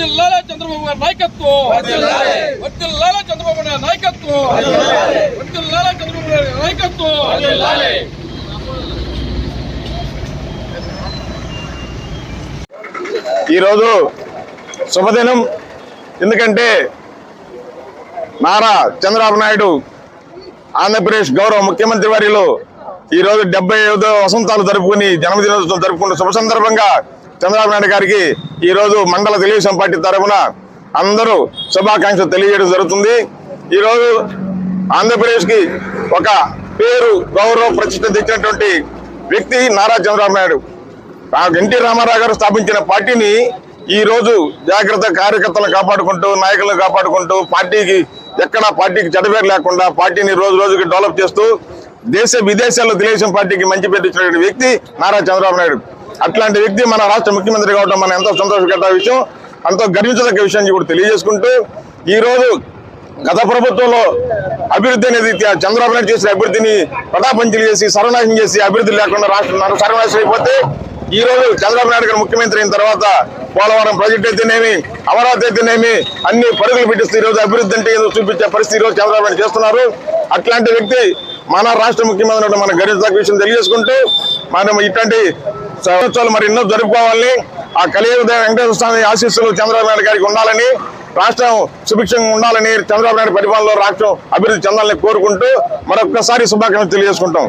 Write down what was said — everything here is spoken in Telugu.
వర్దిల్లాల చంద్రబాబు గారి నాయకత్వం. వర్దిల్లాల చంద్రబాబు గారి నాయకత్వం. వర్దిల్లాల చంద్రబాబు గారి నాయకత్వం. ఈరోజు శుభదినం. ఎందుకంటే నారా చంద్రబాబు నాయుడు ఆంధ్రప్రదేశ్ గౌరవ ముఖ్యమంత్రి వారిలో ఈ రోజు డెబ్బై ఐదో వసంతాలు జరుపుకుని జన్మదినోత్సవం జరుపుకున్న శుభ సందర్భంగా చంద్రబాబు నాయుడు గారికి ఈ రోజు మండల తెలుగుదేశం పార్టీ తరఫున అందరూ శుభాకాంక్షలు తెలియజేయడం జరుగుతుంది. ఈరోజు ఆంధ్రప్రదేశ్కి ఒక పేరు గౌరవ ప్రతిష్ట తెచ్చినటువంటి వ్యక్తి నారా చంద్రబాబు నాయుడు. ఎన్టీ రామారావు గారు స్థాపించిన పార్టీని ఈ రోజు జాగ్రత్త కార్యకర్తలను కాపాడుకుంటూ నాయకులను కాపాడుకుంటూ పార్టీకి ఎక్కడ పార్టీకి చెడపేరు లేకుండా పార్టీని రోజు రోజుకి డెవలప్ చేస్తూ దేశ విదేశాల్లో తెలుగుదేశం పార్టీకి మంచి పేరు ఇచ్చినటువంటి వ్యక్తి నారా చంద్రబాబు నాయుడు. అట్లాంటి వ్యక్తి మన రాష్ట్ర ముఖ్యమంత్రి కావడం మనం ఎంతో సంతోషకర విషయం. అంతో గర్వించదగ్గ విషయాన్ని కూడా తెలియజేసుకుంటూ ఈరోజు గత ప్రభుత్వంలో అభివృద్ధి అనేది చంద్రబాబు నాయుడు చేసిన అభివృద్ధిని ప్రతాపంచలు చేసి సర్వనాశనం చేసి అభివృద్ధి లేకుండా రాష్ట్రం సర్వనాశనం అయిపోతే ఈ రోజు చంద్రబాబు నాయుడు గారు ముఖ్యమంత్రి అయిన తర్వాత పోలవరం ప్రాజెక్ట్ అయితేనేమి అమరావతి అయితేనేమి అన్ని పరుగులు పెట్టిస్తూ ఈ రోజు అభివృద్ధి అంటే ఏదో చూపించే పరిస్థితి ఈరోజు చంద్రబాబు నాయుడు చేస్తున్నారు. అట్లాంటి వ్యక్తి మన రాష్ట్ర ముఖ్యమంత్రి మన గరిష్ట విషయం తెలియజేసుకుంటూ మనం ఇట్లాంటి సంవత్సరాలు మరి ఎన్నో జరుపుకోవాలని ఆ కలియుగ వెంకటేశ్వర స్వామి ఆశీస్సులు చంద్రబాబు నాయుడు గారికి ఉండాలని రాష్ట్రం సుభిక్షంగా ఉండాలని చంద్రబాబు నాయుడు పరిపాలనలో రాష్ట్రం అభివృద్ధి చెందాలని కోరుకుంటూ మరొక్కసారి శుభాకాంక్షలు తెలియజేసుకుంటాం.